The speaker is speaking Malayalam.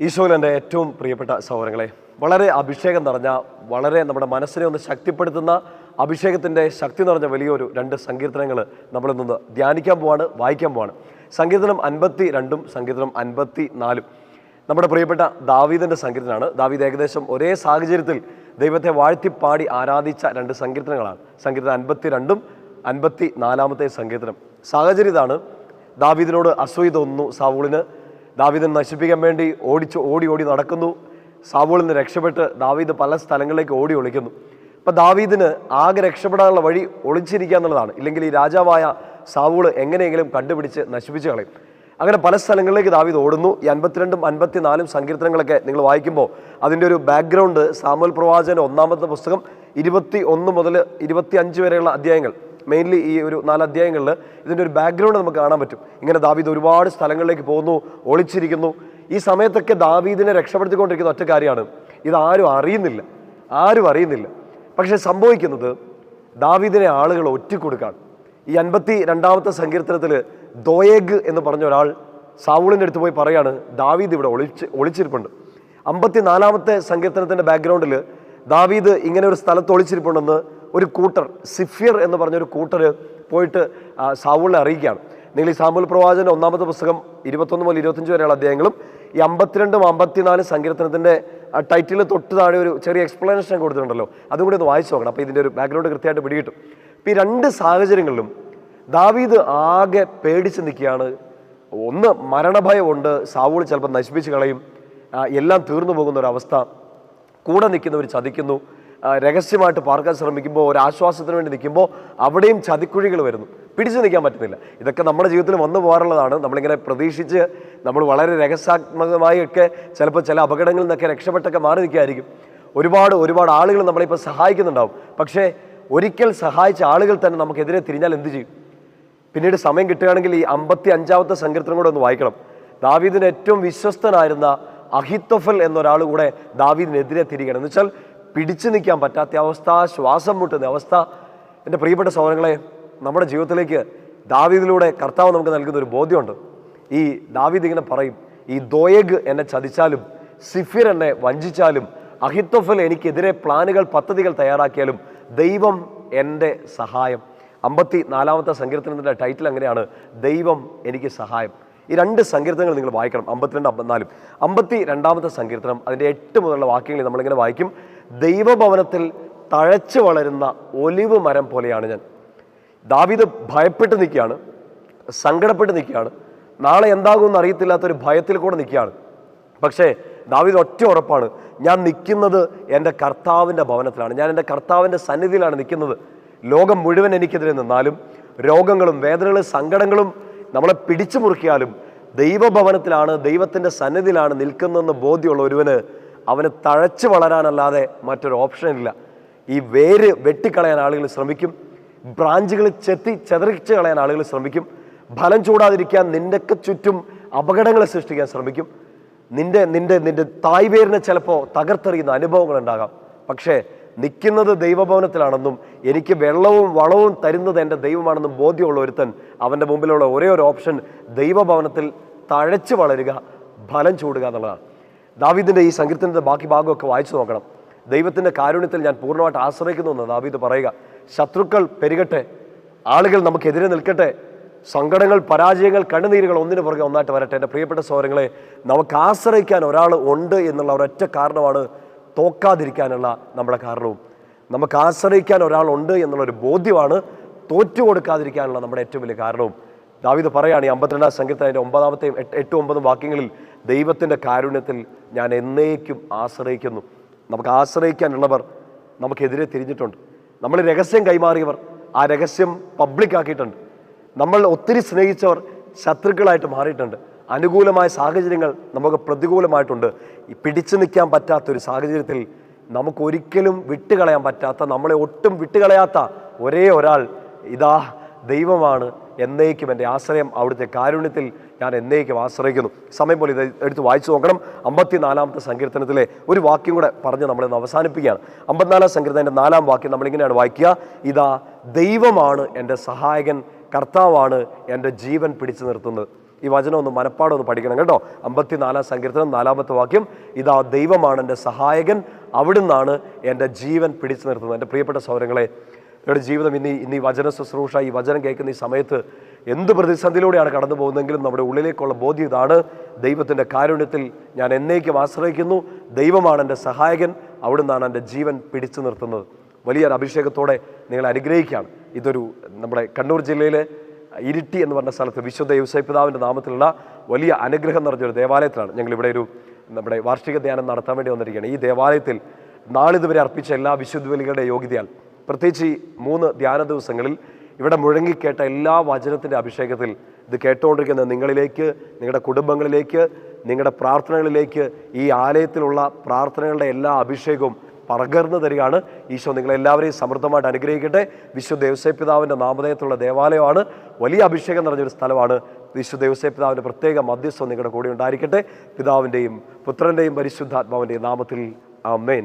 ഈശോയിൽ എന്റെ ഏറ്റവും പ്രിയപ്പെട്ട സഹോദരങ്ങളെ വളരെ അഭിഷേകം നിറഞ്ഞ വളരെ നമ്മുടെ മനസ്സിനെ ഒന്ന് ശക്തിപ്പെടുത്തുന്ന അഭിഷേകത്തിന്റെ ശക്തി നിറഞ്ഞ വലിയൊരു രണ്ട് സങ്കീർത്തനങ്ങൾ നമ്മളിന്നൊന്ന് ധ്യാനിക്കാൻ പോവാണ് വായിക്കാൻ പോവാണ്. സങ്കീർത്തനം അൻപത്തി രണ്ടും സങ്കീർത്തനം അൻപത്തി നാലും നമ്മുടെ പ്രിയപ്പെട്ട ദാവീദിന്റെ സങ്കീർത്തനമാണ് ദാവീദ് ഏകദേശം ഒരേ സാഹചര്യത്തിൽ ദൈവത്തെ വാഴ്ത്തിപ്പാടി ആരാധിച്ച രണ്ട് സങ്കീർത്തനങ്ങളാണ്. സങ്കീർത്തനം അൻപത്തി രണ്ടും അൻപത്തി നാലാമത്തെ സങ്കീർത്തനം. സാഹചര്യം ഇതാണ്. ദാവീദിനോട് അസൂയ തോന്നുന്നു സാവൂളിന്. ദാവീദിനെ നശിപ്പിക്കാൻ വേണ്ടി ഓടിച്ച് ഓടി ഓടി നടക്കുന്നു. സാവൂളിൽ നിന്ന് രക്ഷപ്പെട്ട് ദാവീദ് പല സ്ഥലങ്ങളിലേക്ക് ഓടി ഒളിക്കുന്നു. അപ്പം ദാവീദിന് ആകെ രക്ഷപ്പെടാനുള്ള വഴി ഒളിച്ചിരിക്കുക എന്നുള്ളതാണ്. ഇല്ലെങ്കിൽ ഈ രാജാവായ സാവൂൾ എങ്ങനെയെങ്കിലും കണ്ടുപിടിച്ച് നശിപ്പിച്ച് കളയും. അങ്ങനെ പല സ്ഥലങ്ങളിലേക്ക് ദാവീദ് ഓടുന്നു. ഈ അൻപത്തിരണ്ടും അൻപത്തിനാലും സങ്കീർത്തനങ്ങളൊക്കെ നിങ്ങൾ വായിക്കുമ്പോൾ അതിന്റെ ഒരു ബാക്ക്ഗ്രൗണ്ട് സാമൂൽ പ്രവാചകന്റെ ഒന്നാമത്തെ പുസ്തകം ഇരുപത്തി ഒന്ന് മുതൽ ഇരുപത്തി അഞ്ച് വരെയുള്ള അധ്യായങ്ങൾ. മെയിൻലി ഈ ഒരു നാല് അധ്യായങ്ങളിൽ ഇതിന്റെ ഒരു ബാക്ക്ഗ്രൗണ്ട് നമുക്ക് കാണാൻ പറ്റും. ഇങ്ങനെ ദാവീദ് ഒരുപാട് സ്ഥലങ്ങളിലേക്ക് പോകുന്നു ഒളിച്ചിരിക്കുന്നു. ഈ സമയത്തൊക്കെ ദാവീദിനെ രക്ഷപ്പെടുത്തിക്കൊണ്ടിരിക്കുന്ന ഒറ്റ കാര്യമാണ്. ഇതാരും അറിയുന്നില്ല. ആരും അറിയുന്നില്ല. പക്ഷേ സംഭവിക്കുന്നത് ദാവീദിനെ ആളുകൾ ഒറ്റിക്കൊടുക്കാണ് ഈ അൻപത്തി രണ്ടാമത്തെ സങ്കീർത്തനത്തിൽ ദോയേഗ് എന്ന് പറഞ്ഞ ഒരാൾ സാവൂളിന്റെ അടുത്ത് പോയി പറയാണ് ദാവീദ് ഇവിടെ ഒളിച്ച് ഒളിച്ചിരിപ്പുണ്ട്. അമ്പത്തിനാലാമത്തെ സങ്കീർത്തനത്തിന്റെ ബാക്ക്ഗ്രൗണ്ടിൽ ദാവീദ് ഇങ്ങനെ ഒരു സ്ഥലത്ത് ഒളിച്ചിരിപ്പുണ്ടെന്ന് ഒരു കൂട്ടർ സിഫിയർ എന്ന് പറഞ്ഞൊരു കൂട്ടർ പോയിട്ട് സാവൂളിനെ അറിയിക്കുകയാണ്. നിങ്ങൾ ഈ സാമൂൽ പ്രവാചകന്റെ ഒന്നാമത്തെ പുസ്തകം ഇരുപത്തൊന്ന് മുതൽ ഇരുപത്തഞ്ച് വരെയുള്ള അധ്യായങ്ങളും ഈ അമ്പത്തിരണ്ടും അമ്പത്തിനാലും സങ്കീർത്തനത്തിന്റെ ടൈറ്റിൽ തൊട്ട് താഴെ ഒരു ചെറിയ എക്സ്പ്ലനേഷൻ കൊടുത്തിട്ടുണ്ടല്ലോ. അതും കൂടി ഒന്ന് വായിച്ചു നോക്കണം. അപ്പോൾ ഇതിന്റെ ഒരു ബാക്ക്ഗ്രൗണ്ട് കൃത്യമായിട്ട് പിടികിട്ടും. ഇപ്പോൾ ഈ രണ്ട് സാഹചര്യങ്ങളിലും ദാവീദ് ആകെ പേടിച്ച് നിൽക്കുകയാണ്. ഒന്ന് മരണഭയമുണ്ട്. സാവൂൾ ചിലപ്പോൾ നശിപ്പിച്ച് കളയും. എല്ലാം തീർന്നു പോകുന്ന ഒരു അവസ്ഥ. കൂടെ നിൽക്കുന്നവർ ചതിക്കുന്നു. രഹസ്യമായിട്ട് പാർക്കാൻ ശ്രമിക്കുമ്പോൾ ഒരു ആശ്വാസത്തിന് വേണ്ടി നിൽക്കുമ്പോൾ അവിടെയും ചതിക്കുഴികൾ വരുന്നു. പിടിച്ചു നിൽക്കാൻ പറ്റുന്നില്ല. ഇതൊക്കെ നമ്മുടെ ജീവിതത്തിൽ വന്നു പോകാറുള്ളതാണ്. നമ്മളിങ്ങനെ പ്രതീക്ഷിച്ച് നമ്മൾ വളരെ രഹസ്യാത്മകമായി ഒക്കെ ചിലപ്പോൾ ചില അപകടങ്ങളിൽ നിന്നൊക്കെ രക്ഷപ്പെട്ടൊക്കെ മാറി നിൽക്കുകയായിരിക്കും. ഒരുപാട് ഒരുപാട് ആളുകൾ നമ്മളിപ്പോൾ സഹായിക്കുന്നുണ്ടാവും. പക്ഷേ ഒരിക്കൽ സഹായിച്ച ആളുകൾ തന്നെ നമുക്കെതിരെ തിരിഞ്ഞാൽ എന്ത് ചെയ്യും? പിന്നീട് സമയം കിട്ടുകയാണെങ്കിൽ ഈ അമ്പത്തി അഞ്ചാമത്തെ സങ്കീർത്തനം കൂടെ ഒന്ന് വായിക്കണം. ദാവീദിന് ഏറ്റവും വിശ്വസ്തനായിരുന്ന അഹിത്തൊഫൽ എന്നൊരാൾ കൂടെ ദാവീദിനെതിരെ തിരികണം എന്ന് വെച്ചാൽ പിടിച്ചു നിൽക്കാൻ പറ്റാത്ത അവസ്ഥ ശ്വാസം മുട്ടുന്ന അവസ്ഥ. എന്റെ പ്രിയപ്പെട്ട സഹോദരങ്ങളെ നമ്മുടെ ജീവിതത്തിലേക്ക് ദാവീദിലൂടെ കർത്താവ് നമുക്ക് നൽകുന്ന ഒരു ബോധ്യമുണ്ട്. ഈ ദാവീദ് ഇങ്ങനെ പറയും ഈ ദോയഗ് എന്നെ ചതിച്ചാലും സിഫിർ എന്നെ വഞ്ചിച്ചാലും അഹിത്തൊഫൽ എനിക്കെതിരെ പ്ലാനുകൾ പദ്ധതികൾ തയ്യാറാക്കിയാലും ദൈവം എന്റെ സഹായം. അമ്പത്തി നാലാമത്തെ സങ്കീർത്തനത്തിന്റെ ടൈറ്റിൽ അങ്ങനെയാണ് ദൈവം എനിക്ക് സഹായം. ഈ രണ്ട് സങ്കീർത്തനങ്ങൾ നിങ്ങൾ വായിക്കണം അമ്പത്തിരണ്ട് അമ്പത്തിനാലും. അമ്പത്തി രണ്ടാമത്തെ സങ്കീർത്തനം അതിന്റെ എട്ട് മുതലുള്ള വാക്യങ്ങൾ നമ്മളിങ്ങനെ വായിക്കും ദൈവഭവനത്തിൽ തഴച്ചു വളരുന്ന ഒലിവ് മരം പോലെയാണ് ഞാൻ. ദാവിദ് ഭയപ്പെട്ട് നിൽക്കുകയാണ് സങ്കടപ്പെട്ട് നിൽക്കുകയാണ്. നാളെ എന്താകുമെന്ന് അറിയത്തില്ലാത്തൊരു ഭയത്തിൽ കൂടെ നിൽക്കുകയാണ്. പക്ഷേ ദാവിദ് ഒറ്റ ഉറപ്പാണ് ഞാൻ നിൽക്കുന്നത് എന്റെ കർത്താവിന്റെ ഭവനത്തിലാണ്. ഞാൻ എന്റെ കർത്താവിന്റെ സന്നിധിയിലാണ് നിൽക്കുന്നത്. ലോകം മുഴുവൻ എനിക്കെതിരെ നിന്നാലും രോഗങ്ങളും വേദനകളും സങ്കടങ്ങളും നമ്മളെ പിടിച്ചു മുറുക്കിയാലും ദൈവഭവനത്തിലാണ് ദൈവത്തിന്റെ സന്നിധിയിലാണ് നിൽക്കുന്നതെന്ന് ബോധ്യമുള്ള ഒരുവന് അവന് തഴച്ച് വളരാനല്ലാതെ മറ്റൊരു ഓപ്ഷൻ ഇല്ല. ഈ വേര് വെട്ടിക്കളയാൻ ആളുകൾ ശ്രമിക്കും. ബ്രാഞ്ചുകൾ ചെത്തി ചെതറിച്ച് കളയാൻ ആളുകൾ ശ്രമിക്കും. ഫലം ചൂടാതിരിക്കാൻ നിന്റെക്ക് ചുറ്റും അപകടങ്ങൾ സൃഷ്ടിക്കാൻ ശ്രമിക്കും. നിന്റെ നിന്റെ നിന്റെ തായ്വേരിനെ ചിലപ്പോൾ തകർത്തെറിയുന്ന അനുഭവങ്ങൾ ഉണ്ടാകാം. പക്ഷേ നിൽക്കുന്നത് ദൈവഭവനത്തിലാണെന്നും എനിക്ക് വെള്ളവും വളവും തരുന്നത് എന്റെ ദൈവമാണെന്നും ബോധ്യമുള്ള ഒരുത്തൻ അവന്റെ മുമ്പിലുള്ള ഒരേ ഒരു ഓപ്ഷൻ ദൈവഭവനത്തിൽ തഴച്ച് വളരുക ഫലം ചൂടുക എന്നുള്ളതാണ്. ദാവീദിന്റെ ഈ സങ്കീർത്തനത്തിന്റെ ബാക്കി ഭാഗമൊക്കെ വായിച്ചു നോക്കണം. ദൈവത്തിന്റെ കാരുണ്യത്തിൽ ഞാൻ പൂർണമായിട്ട് ആശ്രയിക്കുന്നു എന്ന് ദാവീദ് പറയുക. ശത്രുക്കൾ പെരുകട്ടെ ആളുകൾ നമുക്കെതിരെ നിൽക്കട്ടെ സങ്കടങ്ങൾ പരാജയങ്ങൾ കണ്ണുനീരുകൾ ഒന്നിനു പുറകെ ഒന്നായിട്ട് വരട്ടെ. എന്റെ പ്രിയപ്പെട്ട സഹോദരങ്ങളെ നമുക്ക് ആശ്രയിക്കാൻ ഒരാൾ ഉണ്ട് എന്നുള്ള ഒരൊറ്റ കാരണമാണ് തോക്കാതിരിക്കാനുള്ള നമ്മുടെ കാരണവും. നമുക്ക് ആശ്രയിക്കാൻ ഒരാളുണ്ട് എന്നുള്ളൊരു ബോധ്യമാണ് തോറ്റു കൊടുക്കാതിരിക്കാനുള്ള നമ്മുടെ ഏറ്റവും വലിയ കാരണവും. ദാവീദ് പറയുകയാണ് ഈ അമ്പത്തിരണ്ടാം സംഗീതത്തിന്റെ ഒമ്പതാമത്തെയും എട്ട് എട്ടും ഒമ്പതും വാക്യങ്ങളിൽ ദൈവത്തിന്റെ കാരുണ്യത്തിൽ ഞാൻ എന്നേക്കും ആശ്രയിക്കുന്നു. നമുക്ക് ആശ്രയിക്കാനുള്ളവർ നമുക്കെതിരെ തിരിഞ്ഞിട്ടുണ്ട്. നമ്മൾ രഹസ്യം കൈമാറിയവർ ആ രഹസ്യം പബ്ലിക്കാക്കിയിട്ടുണ്ട് നമ്മൾ ഒത്തിരി സ്നേഹിച്ചവർ ശത്രുക്കളായിട്ട് മാറിയിട്ടുണ്ട്. അനുകൂലമായ സാഹചര്യങ്ങൾ നമുക്ക് പ്രതികൂലമായിട്ടുണ്ട്. ഈ പിടിച്ചു നിൽക്കാൻ പറ്റാത്തൊരു സാഹചര്യത്തിൽ നമുക്കൊരിക്കലും വിട്ടുകളയാൻ പറ്റാത്ത നമ്മളെ ഒട്ടും വിട്ടുകളയാത്ത ഒരേ ഒരാൾ ഇതാ ദൈവമാണ് എന്നേക്കും എന്റെ ആശ്രയം അവിടുത്തെ കാരുണ്യത്തിൽ ഞാൻ എന്നേക്കും ആശ്രയിക്കുന്നു. സമയം പോലെ ഇത് എടുത്ത് വായിച്ചു നോക്കണം. അമ്പത്തിനാലാമത്തെ സങ്കീർത്തനത്തിലെ ഒരു വാക്യം കൂടെ പറഞ്ഞ് നമ്മളിന്ന് അവസാനിപ്പിക്കുകയാണ്. അമ്പത്തിനാലാം സങ്കീർത്തനത്തിന്റെ നാലാം വാക്യം നമ്മളിങ്ങനെയാണ് വായിക്കുക. ഇതാ ദൈവമാണ് എന്റെ സഹായകൻ കർത്താവാണ് എന്റെ ജീവൻ പിടിച്ചു നിർത്തുന്നത്. ഈ വചനം ഒന്ന് മനപ്പാടം ഒന്ന് പഠിക്കണം കേട്ടോ. അമ്പത്തിനാലാം സങ്കീർത്തനം നാലാമത്തെ വാക്യം. ഇതാ ദൈവമാണ് എന്റെ സഹായകൻ അവിടുന്നാണ് എന്റെ ജീവൻ പിടിച്ചു നിർത്തുന്നത്. എന്റെ പ്രിയപ്പെട്ട സൗരങ്ങളെ നിങ്ങളുടെ ജീവിതം ഇന്ന് ഇന്ന് ഈ വചന ശുശ്രൂഷ ഈ വചനം കേൾക്കുന്ന ഈ സമയത്ത് എന്ത് പ്രതിസന്ധിയിലൂടെയാണ് കടന്നു പോകുന്നതെങ്കിലും നമ്മുടെ ഉള്ളിലേക്കുള്ള ബോധ്യം ഇതാണ്. ദൈവത്തിന്റെ കാരുണ്യത്തിൽ ഞാൻ എന്നേക്കും ആശ്രയിക്കുന്നു. ദൈവമാണ് എന്റെ സഹായകൻ. അവിടുന്നാണ് എന്റെ ജീവൻ പിടിച്ചു നിർത്തുന്നത്. വലിയൊരു അഭിഷേകത്തോടെ നിങ്ങൾ അനുഗ്രഹിക്കുകയാണ്. ഇതൊരു നമ്മുടെ കണ്ണൂർ ജില്ലയിലെ ഇരിട്ടി എന്ന് പറഞ്ഞ സ്ഥലത്ത് വിശുദ്ധ യുസൈപിതാവിന്റെ നാമത്തിലുള്ള വലിയ അനുഗ്രഹം നിറഞ്ഞൊരു ദേവാലയത്തിലാണ്. ഞങ്ങളിവിടെ ഒരു നമ്മുടെ വാർഷിക ധ്യാനം നടത്താൻ വേണ്ടി വന്നിരിക്കുകയാണ്. ഈ ദേവാലയത്തിൽ നാളിതുവരെ അർപ്പിച്ച എല്ലാ വിശുദ്ധ ബലികളുടെ യോഗ്യതയാൽ പ്രത്യേകിച്ച് ഈ മൂന്ന് ധ്യാന ദിവസങ്ങളിൽ ഇവിടെ മുഴങ്ങിക്കേട്ട എല്ലാ വചനത്തിന്റെ അഭിഷേകത്തിൽ ഇത് കേട്ടുകൊണ്ടിരിക്കുന്ന നിങ്ങളിലേക്ക് നിങ്ങളുടെ കുടുംബങ്ങളിലേക്ക് നിങ്ങളുടെ പ്രാർത്ഥനകളിലേക്ക് ഈ ആലയത്തിലുള്ള പ്രാർത്ഥനകളുടെ എല്ലാ അഭിഷേകവും പകർന്നു തരികയാണ്. ഈശോ നിങ്ങളെല്ലാവരെയും സമൃദ്ധമായിട്ട് അനുഗ്രഹിക്കട്ടെ. വിശുദ്ധ ദേവസ്വപിതാവിന്റെ നാമധേയത്തിലുള്ള ദേവാലയമാണ്. വലിയ അഭിഷേകം നിറഞ്ഞൊരു സ്ഥലമാണ്. വിശുദ്ധ ദേവസ്വപിതാവിന്റെ പ്രത്യേക മധ്യസ്ഥം നിങ്ങളുടെ കൂടെ ഉണ്ടായിരിക്കട്ടെ. പിതാവിന്റെയും പുത്രന്റെയും പരിശുദ്ധാത്മാവിന്റെയും നാമത്തിൽ ആമേൻ.